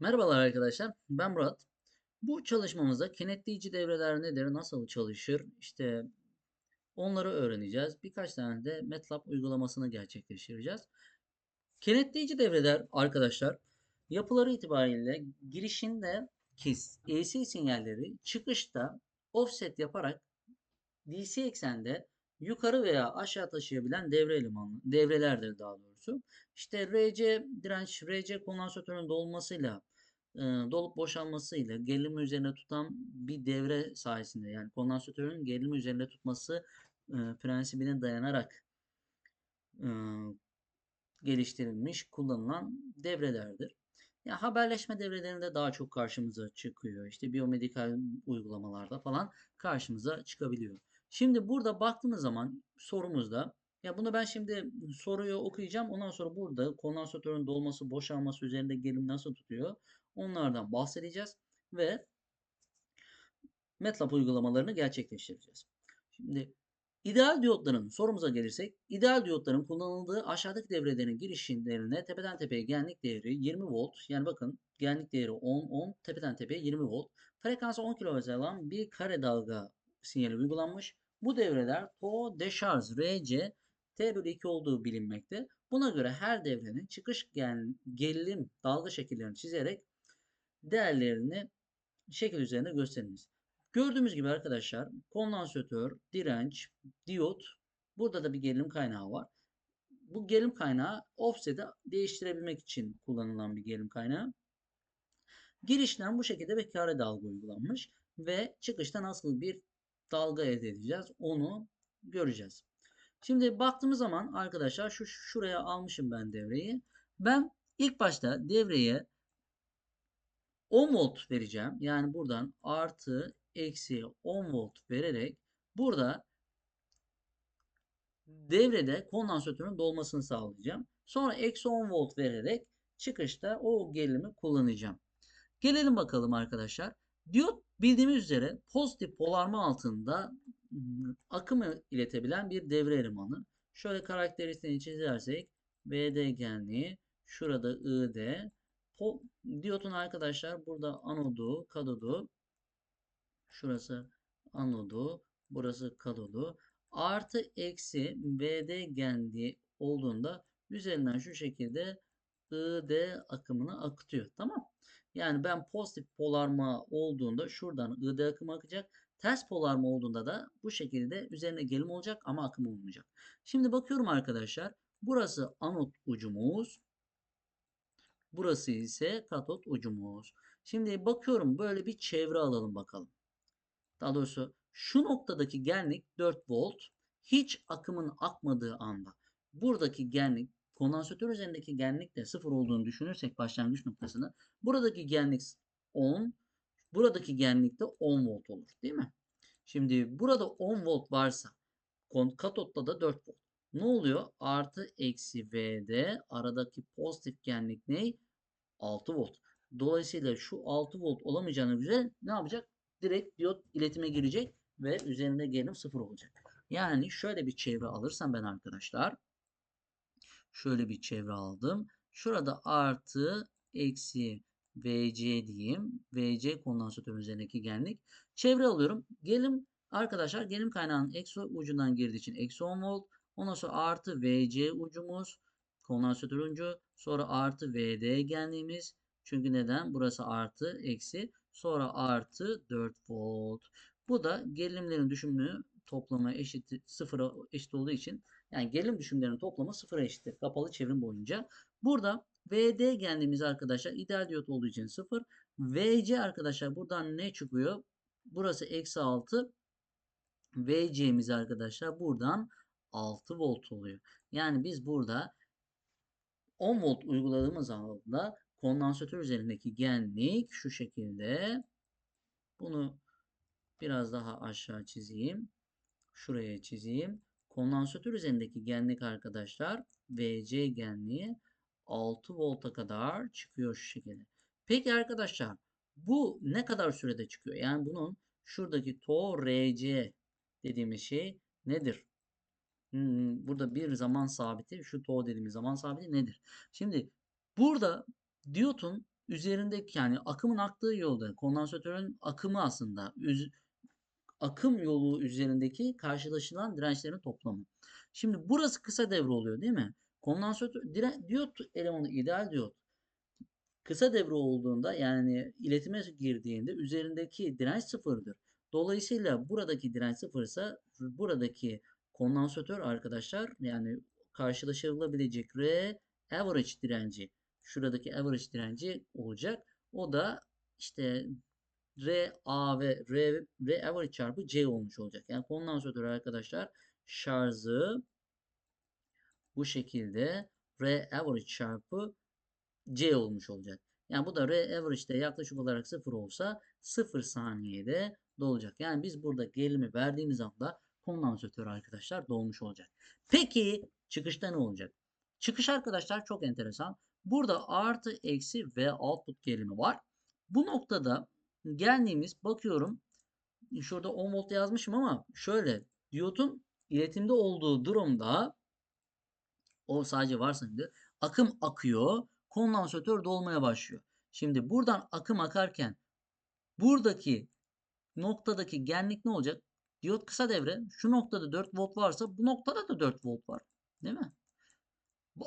Merhabalar arkadaşlar, ben Murat. Bu çalışmamızda kenetleyici devreler nedir, nasıl çalışır, işte onları öğreneceğiz. Birkaç tane de MATLAB uygulamasını gerçekleştireceğiz. Kenetleyici devreler arkadaşlar, yapıları itibariyle girişinde AC sinyalleri çıkışta offset yaparak DC eksende yukarı veya aşağı taşıyabilen devre elemanı, devrelerdir daha doğrusu. İşte RC direnç, RC kondansatörün dolmasıyla e, dolup boşalmasıyla gerilimi üzerine tutan bir devre sayesinde yani kondansatörün gerilimi üzerinde tutması e, prensibine dayanarak e, geliştirilmiş, kullanılan devrelerdir. Ya haberleşme devrelerinde daha çok karşımıza çıkıyor. İşte biyomedikal uygulamalarda falan karşımıza çıkabiliyor. Şimdi burada baktığımız zaman sorumuzda ya bunu ben şimdi soruyu okuyacağım. Ondan sonra burada kondansatörün dolması, boşalması üzerinde gerilim nasıl tutuyor? Onlardan bahsedeceğiz ve MATLAB uygulamalarını gerçekleştireceğiz. Şimdi ideal diyotların sorumuza gelirsek, ideal diyotların kullanıldığı aşağıdaki devrelerin girişlerine tepeden tepeye genlik değeri 20 volt. Yani bakın genlik değeri 10, 10, tepeden tepeye 20 volt. Frekansı 10 kHz olan bir kare dalga sinyali uygulanmış. Bu devreler TO, deşarj, RC, T bölü 2 olduğu bilinmekte. Buna göre her devrenin çıkış gerilim dalga şekillerini çizerek değerlerini şekil üzerinde gösteriniz. Gördüğümüz gibi arkadaşlar kondansatör, direnç, diyot burada da bir gerilim kaynağı var. Bu gerilim kaynağı offset'i değiştirebilmek için kullanılan bir gerilim kaynağı. Girişten bu şekilde bir kare dalga uygulanmış ve çıkışta nasıl bir dalga elde edeceğiz onu göreceğiz. Şimdi baktığımız zaman arkadaşlar şu şuraya almışım ben devreyi. Ben ilk başta devreye 10 volt vereceğim. Yani buradan artı eksi 10 volt vererek burada devrede kondansatörün dolmasını sağlayacağım. Sonra eksi 10 volt vererek çıkışta o gerilimi kullanacağım. Gelelim bakalım arkadaşlar. Diyot bildiğimiz üzere pozitif polarma altında akımı iletebilen bir devre elemanı. Şöyle karakteristiğini çizersek VD genliği şurada ID diyotun arkadaşlar burada anodu, katodu. Şurası anodu, burası katodu. Artı eksi VD genliği olduğunda üzerinden şu şekilde ID akımını akıtıyor. Tamam. Yani ben pozitif polarma olduğunda şuradan ID akımı akacak. Ters polarma olduğunda da bu şekilde üzerine gelim olacak ama akım olmayacak. Şimdi bakıyorum arkadaşlar. Burası anot ucumuz. Burası ise katot ucumuz. Şimdi bakıyorum böyle bir çevre alalım bakalım. Daha doğrusu şu noktadaki genlik 4 volt. Hiç akımın akmadığı anda buradaki genlik kondansatör üzerindeki genlik de 0 olduğunu düşünürsek başlangıç noktasını buradaki genlik 10 buradaki genlik de 10 volt olur değil mi? Şimdi burada 10 volt varsa katotta da 4 volt. Ne oluyor? Artı eksi V'de aradaki pozitif genlik ne? 6 volt. Dolayısıyla şu 6 volt olamayacağını güzel ne yapacak? Direkt diyot iletime girecek ve üzerinde gerilim 0 olacak. Yani şöyle bir çevre alırsam ben arkadaşlar. Şöyle bir çevre aldım. Şurada artı eksi VC diyeyim. VC kondansatör üzerindeki genlik. Çevre alıyorum. Gelim arkadaşlar gelim kaynağının eksi ucundan girdiği için eksi 10 volt. Ondan sonra artı VC ucumuz kondansatör ucu. Sonra artı VD genliğimiz. Çünkü neden? Burası artı eksi. Sonra artı 4 volt. Bu da gerilimlerin düşümünü toplamı eşit sıfıra eşit olduğu için yani gerilim düşümlerinin toplamı sıfıra eşittir. Kapalı çevrim boyunca. Burada VD genliğimiz arkadaşlar ideal diyot olduğu için 0. VC arkadaşlar buradan ne çıkıyor? Burası eksi 6. VC'miz arkadaşlar buradan 6 volt oluyor. Yani biz burada 10 volt uyguladığımız anda kondansatör üzerindeki genlik şu şekilde. Bunu biraz daha aşağı çizeyim. Şuraya çizeyim. Kondansatör üzerindeki genlik arkadaşlar VC genliği 6 volta kadar çıkıyor şu şekilde. Peki arkadaşlar bu ne kadar sürede çıkıyor? Yani bunun şuradaki to RC dediğimiz şey nedir? Burada bir zaman sabiti, şu to dediğimiz zaman sabiti nedir? Şimdi burada diyotun üzerindeki yani akımın aktığı yolda kondansatörün akımı aslında üz- akım yolu üzerindeki karşılaşılan dirençlerin toplamı. Şimdi burası kısa devre oluyor değil mi? Kondansatör dire, diyot elemanı ideal diyot kısa devre olduğunda yani iletime girdiğinde üzerindeki direnç sıfırdır. Dolayısıyla buradaki direnç sıfırsa buradaki kondansatör arkadaşlar yani karşılaşılabilecek R average direnci şuradaki average direnci olacak. O da işte R A ve R, R average çarpı C olmuş olacak. Yani kondansatör arkadaşlar şarjı bu şekilde R average çarpı C olmuş olacak. Yani bu da R average'de yaklaşık olarak 0 olsa 0 saniyede dolacak. Yani biz burada gerilimi verdiğimiz anda kondansatör arkadaşlar dolmuş olacak. Peki çıkışta ne olacak? Çıkış arkadaşlar çok enteresan. Burada artı eksi ve output gerilimi var. Bu noktada geldiğimiz bakıyorum şurada 10 volt yazmışım ama şöyle diyotun iletimde olduğu durumda o sadece varsayımdı. Akım akıyor. Kondansatör dolmaya başlıyor. Şimdi buradan akım akarken buradaki noktadaki genlik ne olacak? Diyot kısa devre. Şu noktada 4 volt varsa bu noktada da 4 volt var. Değil mi?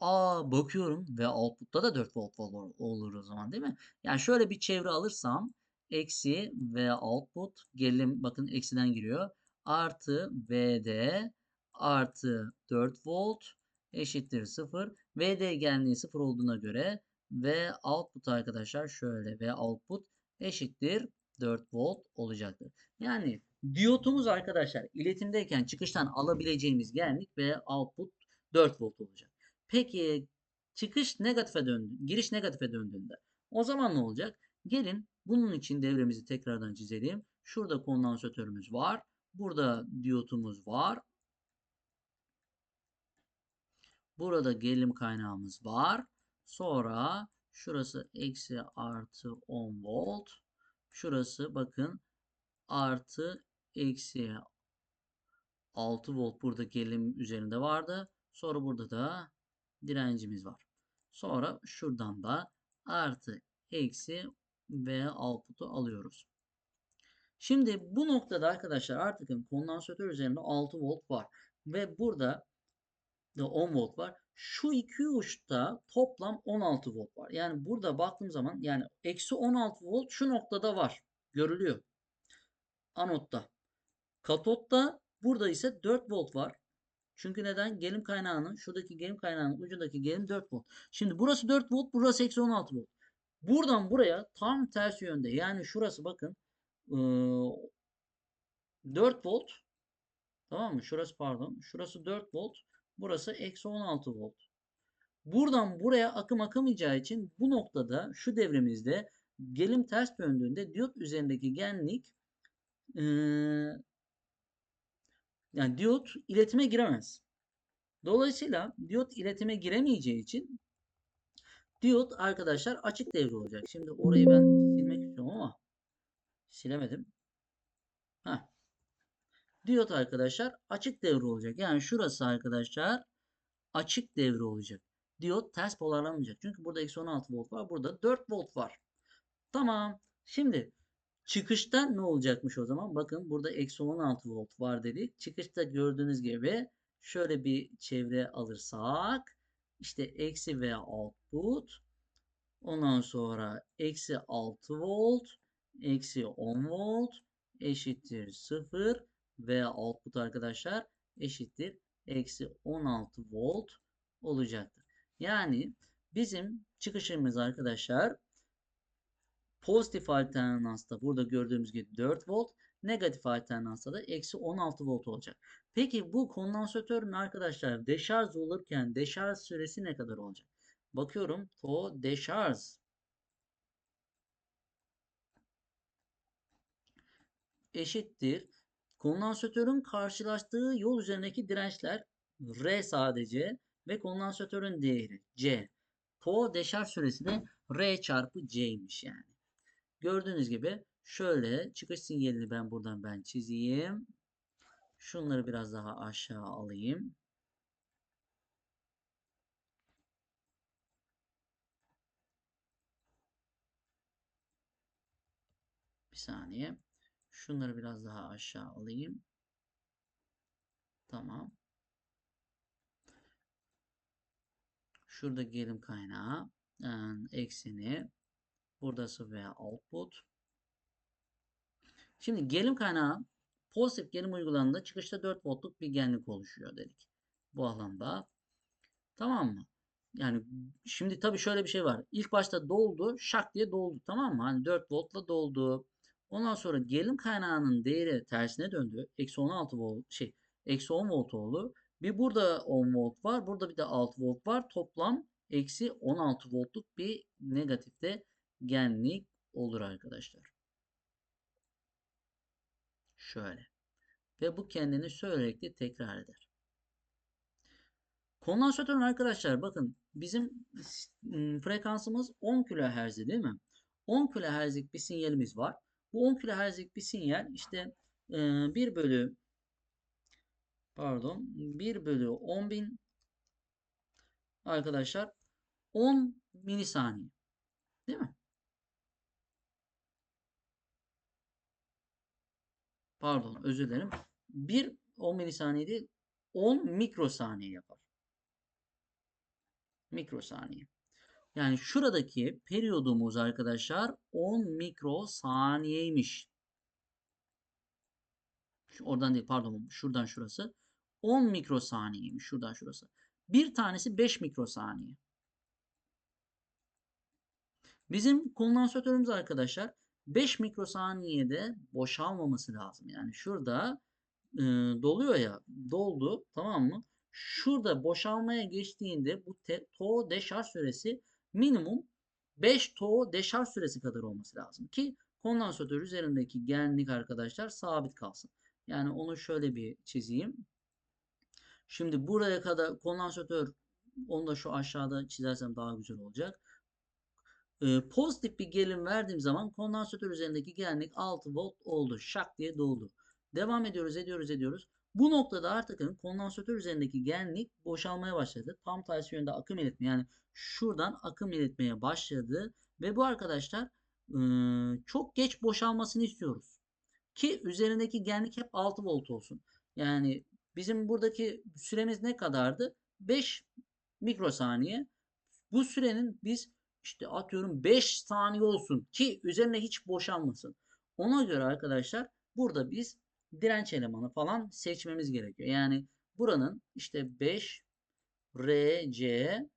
Aa bakıyorum ve output'ta da 4 volt olur, olur o zaman değil mi? Yani şöyle bir çevre alırsam eksi ve output gerilim bakın eksiden giriyor. Artı VD artı 4 volt eşittir 0. VD genliği 0 olduğuna göre ve output arkadaşlar şöyle ve output eşittir 4 volt olacaktır. Yani diyotumuz arkadaşlar iletimdeyken çıkıştan alabileceğimiz genlik ve output 4 volt olacak. Peki çıkış negatife döndü, giriş negatife döndüğünde o zaman ne olacak? Gelin bunun için devremizi tekrardan çizelim. Şurada kondansatörümüz var. Burada diyotumuz var. Burada gerilim kaynağımız var. Sonra şurası eksi artı 10 volt. Şurası bakın artı eksi 6 volt burada gerilim üzerinde vardı. Sonra burada da direncimiz var. Sonra şuradan da artı eksi ve output'u alıyoruz. Şimdi bu noktada arkadaşlar artık kondansatör üzerinde 6 volt var. Ve burada da 10 volt var. Şu iki uçta toplam 16 volt var. Yani burada baktığım zaman yani eksi 16 volt şu noktada var. Görülüyor. Anotta. Katotta burada ise 4 volt var. Çünkü neden? Gelim kaynağının, şuradaki gelim kaynağının ucundaki gelim 4 volt. Şimdi burası 4 volt, burası eksi 16 volt. Buradan buraya tam ters yönde. Yani şurası bakın 4 volt. Tamam mı? Şurası pardon. Şurası 4 volt. Burası eksi 16 volt. Buradan buraya akım akamayacağı için bu noktada şu devremizde gelim ters döndüğünde diyot üzerindeki genlik yani diyot iletime giremez. Dolayısıyla diyot iletime giremeyeceği için diyot arkadaşlar açık devre olacak. Şimdi orayı ben silmek istiyorum ama silemedim. Heh. Diyot arkadaşlar açık devre olacak. Yani şurası arkadaşlar açık devre olacak. Diyot ters polarlanmayacak. Çünkü burada eksi 16 volt var. Burada 4 volt var. Tamam. Şimdi çıkışta ne olacakmış o zaman? Bakın burada eksi 16 volt var dedik. Çıkışta gördüğünüz gibi şöyle bir çevre alırsak işte eksi ve output ondan sonra eksi 6 volt eksi 10 volt eşittir 0 ve output arkadaşlar eşittir eksi 16 volt olacaktır. Yani bizim çıkışımız arkadaşlar pozitif alternansta burada gördüğümüz gibi 4 volt negatif alternansta da eksi 16 volt olacak. Peki bu kondansatörün arkadaşlar deşarj olurken deşarj süresi ne kadar olacak? Bakıyorum to deşarj eşittir Kondansatörün karşılaştığı yol üzerindeki dirençler R sadece ve kondansatörün değeri C. To deşarj süresi de R çarpı C'ymiş yani. Gördüğünüz gibi şöyle çıkış sinyalini ben buradan ben çizeyim. Şunları biraz daha aşağı alayım. Bir saniye. Şunları biraz daha aşağı alayım. Tamam. Şurada gelim kaynağı. Yani ekseni. Buradası veya output. Şimdi gelim kaynağı pozitif gelim uygulandığında çıkışta 4 voltluk bir genlik oluşuyor dedik. Bu alanda. Tamam mı? Yani şimdi tabii şöyle bir şey var. İlk başta doldu, şak diye doldu. Tamam mı? Hani 4 voltla doldu. Ondan sonra gelim kaynağının değeri tersine döndü. Eksi 16 volt şey eksi 10 volt oldu. Bir burada 10 volt var. Burada bir de 6 volt var. Toplam eksi 16 voltluk bir negatifte genlik olur arkadaşlar. Şöyle. Ve bu kendini sürekli tekrar eder. Kondansatörün arkadaşlar bakın bizim frekansımız 10 kHz değil mi? 10 kHz'lik bir sinyalimiz var. Bu 10 kHz'lik bir sinyal işte 1 bölü pardon 1 bölü 10.000 arkadaşlar 10 milisaniye değil mi? Pardon özür dilerim. 1 10 milisaniye değil 10 mikrosaniye yapar. Mikrosaniye. Yani şuradaki periyodumuz arkadaşlar 10 mikrosaniyeymiş. Oradan değil pardon şuradan şurası. 10 mikrosaniyeymiş şuradan şurası. Bir tanesi 5 mikrosaniye. Bizim kondansatörümüz arkadaşlar 5 mikrosaniyede boşalmaması lazım. Yani şurada e, doluyor ya doldu tamam mı? Şurada boşalmaya geçtiğinde bu to deşarj süresi minimum 5 to deşarj süresi kadar olması lazım ki kondansatör üzerindeki genlik arkadaşlar sabit kalsın. Yani onu şöyle bir çizeyim. Şimdi buraya kadar kondansatör onu da şu aşağıda çizersem daha güzel olacak. Ee, pozitif bir gerilim verdiğim zaman kondansatör üzerindeki genlik 6 volt oldu. Şak diye doldu. Devam ediyoruz ediyoruz ediyoruz. Bu noktada artık kondansatör üzerindeki genlik boşalmaya başladı. Tam tersi yönde akım iletme yani şuradan akım iletmeye başladı. Ve bu arkadaşlar çok geç boşalmasını istiyoruz. Ki üzerindeki genlik hep 6 volt olsun. Yani bizim buradaki süremiz ne kadardı? 5 mikrosaniye. Bu sürenin biz işte atıyorum 5 saniye olsun ki üzerine hiç boşalmasın. Ona göre arkadaşlar burada biz direnç elemanı falan seçmemiz gerekiyor. Yani buranın işte 5 RC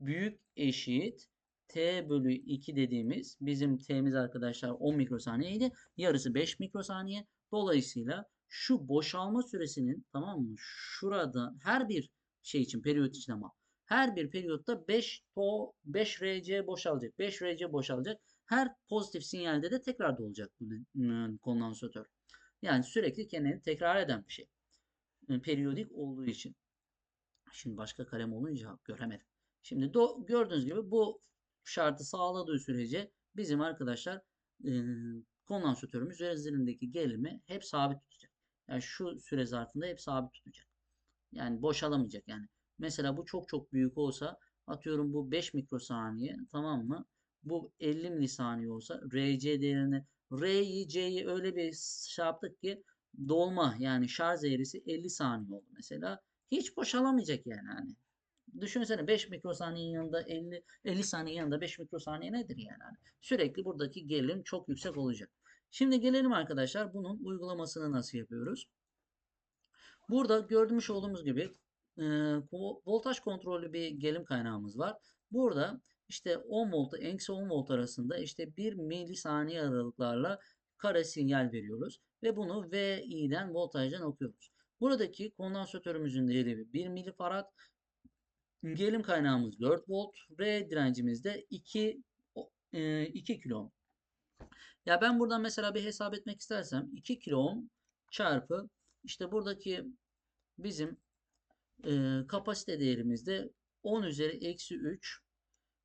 büyük eşit T bölü 2 dediğimiz bizim T'miz arkadaşlar 10 mikrosaniyeydi. Yarısı 5 mikrosaniye. Dolayısıyla şu boşalma süresinin tamam mı? Şurada her bir şey için periyot için ama her bir periyotta 5 to 5 RC boşalacak. 5 RC boşalacak. Her pozitif sinyalde de tekrar dolacak bu ıı, kondansatör. Yani sürekli kendini tekrar eden bir şey. Periyodik olduğu için. Şimdi başka kalem olunca göremedim. Şimdi do, gördüğünüz gibi bu şartı sağladığı sürece bizim arkadaşlar e, kondansatörümüz üzerindeki gerilimi hep sabit tutacak. Yani şu süre zarfında hep sabit tutacak. Yani boşalamayacak yani. Mesela bu çok çok büyük olsa atıyorum bu 5 mikrosaniye tamam mı? Bu 50 milisaniye olsa RC değerini R'yi C'yi öyle bir şey yaptık ki dolma yani şarj eğrisi 50 saniye oldu mesela. Hiç boşalamayacak yani hani. Düşünsene 5 mikrosaniyenin yanında 50 50 saniye yanında 5 mikrosaniye nedir yani? Hani sürekli buradaki gerilim çok yüksek olacak. Şimdi gelelim arkadaşlar bunun uygulamasını nasıl yapıyoruz? Burada gördüğümüz olduğumuz gibi e, voltaj kontrollü bir gerilim kaynağımız var. Burada işte 10 volt eksi 10 volt arasında işte 1 milisaniye aralıklarla kare sinyal veriyoruz. Ve bunu VI'den voltajdan okuyoruz. Buradaki kondansatörümüzün değeri 1 milifarad. Gerilim kaynağımız 4 volt. R direncimiz de 2, 2 kilo ohm. Ya ben buradan mesela bir hesap etmek istersem 2 kilo ohm çarpı işte buradaki bizim e, kapasite değerimizde 10 üzeri eksi 3.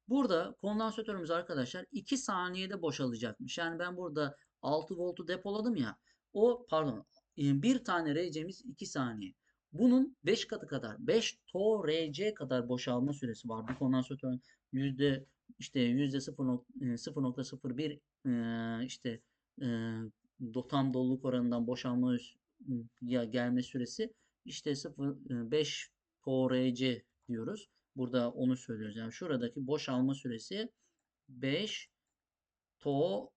Burada kondansatörümüz arkadaşlar 2 saniyede boşalacakmış. Yani ben burada 6 voltu depoladım ya. O pardon bir tane RC'miz 2 saniye. Bunun 5 katı kadar 5 to RC kadar boşalma süresi var. Bu kondansatörün işte yüzde 0.01 e, işte e, do- tam doluluk oranından boşalma ya gelme süresi işte 0.5 TORC diyoruz. Burada onu söylüyoruz. Yani şuradaki boşalma süresi 5 TO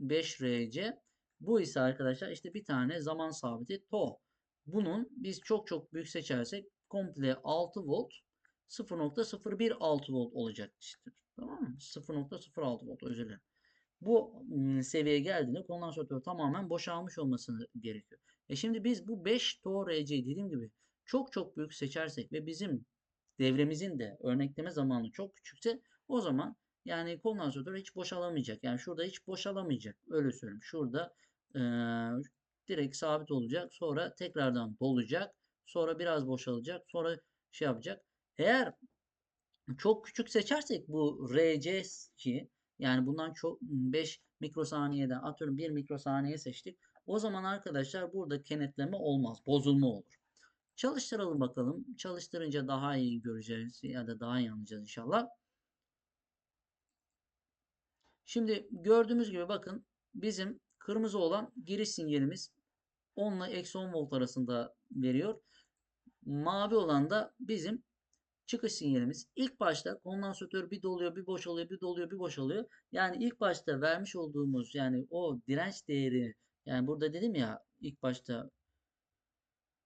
5 RC. Bu ise arkadaşlar işte bir tane zaman sabiti TO. Bunun biz çok çok büyük seçersek komple 6 volt 0.016 volt olacaktır. Tamam mı? 0.06 volt özür dilerim. Bu seviyeye geldiğinde kondansatör tamamen boşalmış olması gerekiyor. E şimdi biz bu 5 TO RC dediğim gibi çok çok büyük seçersek ve bizim devremizin de örnekleme zamanı çok küçükse o zaman yani kondansatör hiç boşalamayacak. Yani şurada hiç boşalamayacak. Öyle söyleyeyim. Şurada eee, direkt sabit olacak. Sonra tekrardan dolacak. Sonra biraz boşalacak. Sonra şey yapacak. Eğer çok küçük seçersek bu RC ki yani bundan çok 5 mikrosaniyeden atıyorum 1 mikrosaniye seçtik. O zaman arkadaşlar burada kenetleme olmaz. Bozulma olur. Çalıştıralım bakalım. Çalıştırınca daha iyi göreceğiz ya da daha iyi anlayacağız inşallah. Şimdi gördüğümüz gibi bakın bizim kırmızı olan giriş sinyalimiz 10 ile eksi 10 volt arasında veriyor. Mavi olan da bizim çıkış sinyalimiz. İlk başta kondansatör bir doluyor, bir boşalıyor, bir doluyor, bir boşalıyor. Yani ilk başta vermiş olduğumuz yani o direnç değeri yani burada dedim ya ilk başta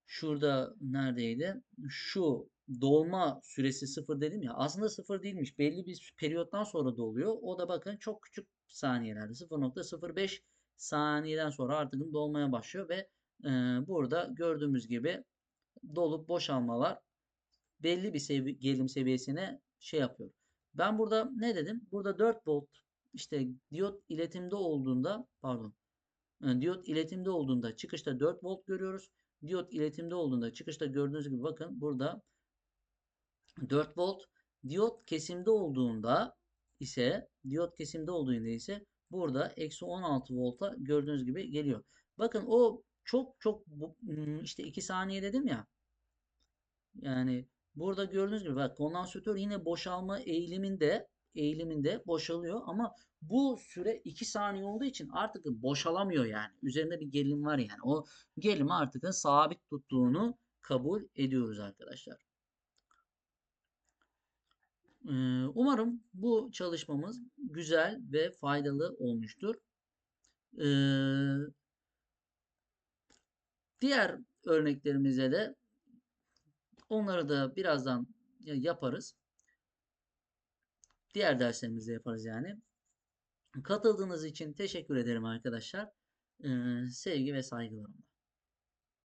şurada neredeydi? Şu dolma süresi sıfır dedim ya. Aslında sıfır değilmiş. Belli bir periyottan sonra doluyor. O da bakın çok küçük saniyelerde 0.05 saniyeden sonra artık dolmaya başlıyor ve e, burada gördüğümüz gibi dolup boşalmalar belli bir sevi gelim seviyesine şey yapıyor. Ben burada ne dedim? Burada 4 volt işte diyot iletimde olduğunda pardon e, diyot iletimde olduğunda çıkışta 4 volt görüyoruz. Diyot iletimde olduğunda çıkışta gördüğünüz gibi bakın burada 4 volt. Diyot kesimde olduğunda ise diyot kesimde olduğunda ise burada eksi 16 volta gördüğünüz gibi geliyor. Bakın o çok çok işte 2 saniye dedim ya. Yani burada gördüğünüz gibi bak kondansatör yine boşalma eğiliminde eğiliminde boşalıyor ama bu süre 2 saniye olduğu için artık boşalamıyor yani. Üzerinde bir gerilim var yani. O gerilimi artık sabit tuttuğunu kabul ediyoruz arkadaşlar. Umarım bu çalışmamız güzel ve faydalı olmuştur. Diğer örneklerimize de onları da birazdan yaparız. Diğer derslerimizde yaparız yani. Katıldığınız için teşekkür ederim arkadaşlar. Sevgi ve saygılarımla.